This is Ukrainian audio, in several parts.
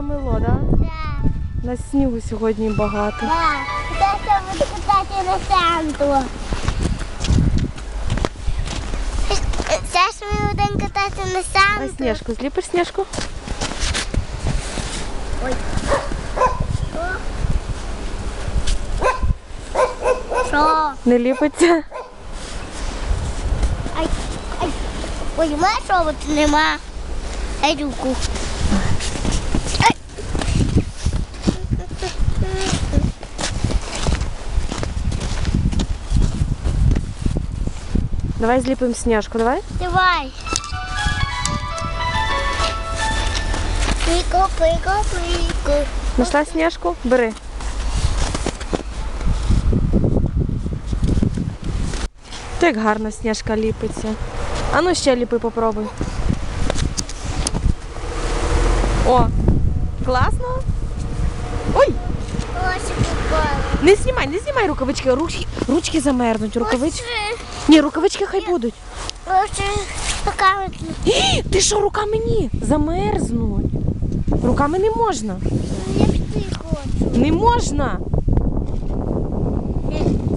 замело, да? Да. На снігу сьогодні багато. Да. Тетя буде катати на Санту. Зараз ми будемо катати на А Санту. сніжку, зліпиш сніжку? Ой. Що? Не ліпиться? Ай, ай. Ой, мене робот нема. Ай, руку. Ай. Давай зліпимо сніжку, давай. Давай. Пико, пико, пико. Нашла сніжку? Бери. Ти як гарно сніжка ліпиться. А ну ще ліпи попробуй. О, класно. Ой, не знімай, не знімай рукавички. Ручки, ручки замерзнуть. Рукавички. Ні, рукавички хай будуть. Ій, ти що, руками ні? Замерзнуть. Руками не можна. Я піти хочу. Не можна.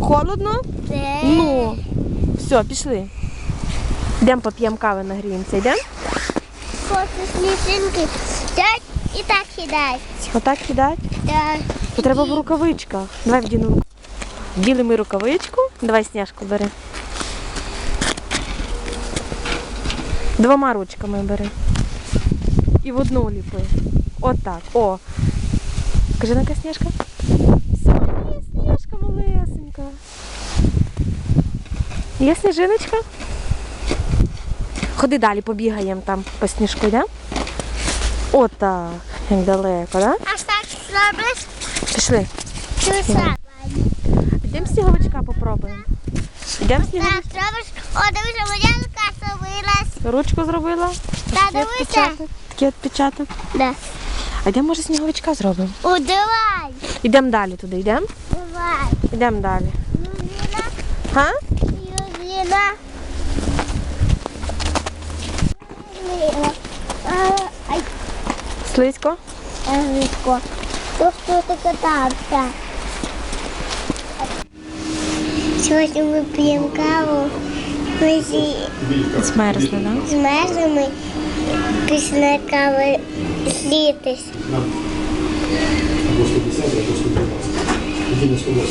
Холодно? Де? Ну, все, пішли. Йдемо поп'ємо кави, нагріємося. Йдемо? Хочу сніжинки. Сядь і так кидай. Отак кидати? Так. Треба в рукавичках. Давай вдіну руку. Вділи ми рукавичку. Давай сніжку бери. Двома ручками бери. І в одну ліпи. Отак. О. Кажи яка сніжка. Все, є сніжка малесенька. Є сніжиночка? Ходи далі, побігаємо там по сніжку, йдемо? Отак. Як далеко, так? А так зробиш? Пішли. Чуса. Підемо сніговичка попробуємо. Йдемо сніговичка. Зробиш. О, дивися, моя рука зробилась. Ручку зробила. Та дивися. Такий відпечаток. Да. А йдемо, може, сніговичка зробимо. О, давай. Йдемо далі туди, йдемо? Давай. Йдемо далі. Юліна. Га? Юліна. Ай, Слизько. Енрико. То що ти катався? Сьогодні ми п'ємо каву. Ми зі Змерзли, так? з мерзлими після кави слітись. Або 110, або 112. Тоді на 108.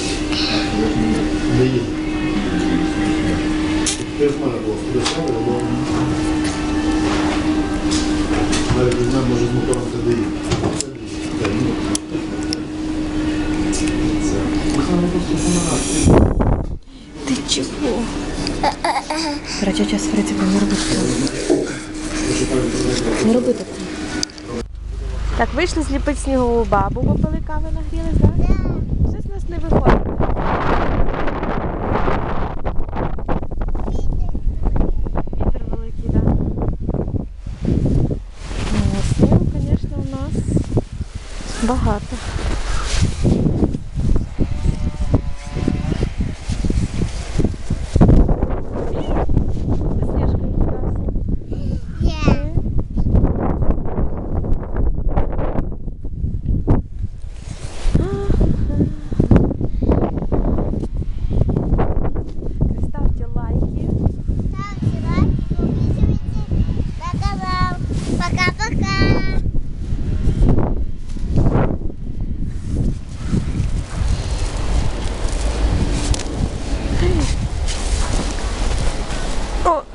Не є. Ти в мене було 110, або навіть не знаю, може з мотором ну. Ну, просто фонарик. Ти чого? Речі, час в не роби такого. Не роби такого. Так, вийшли зліпити снігову бабу, попили кави, нагрілись, так? Щось у нас не виходить. Вітер великий, так. Ну, снігу, звісно, у нас багато.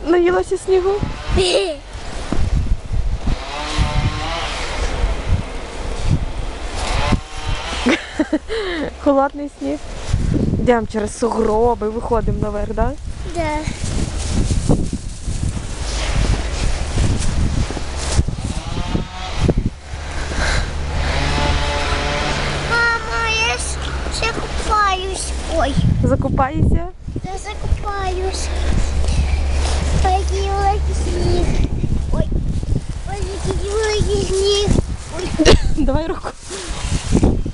Наїлася снігу. Холодний сніг. Йдемо через сугроби, виходимо наверх, так? Да. Мама, я ще купаюсь. Ой, Закупаєшся? я закупаюсь. Який великий сніг. Ой, ой, який великий сніг. Ой, Давай руку.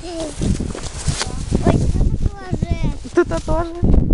Ой, тут тоже. Тут теж.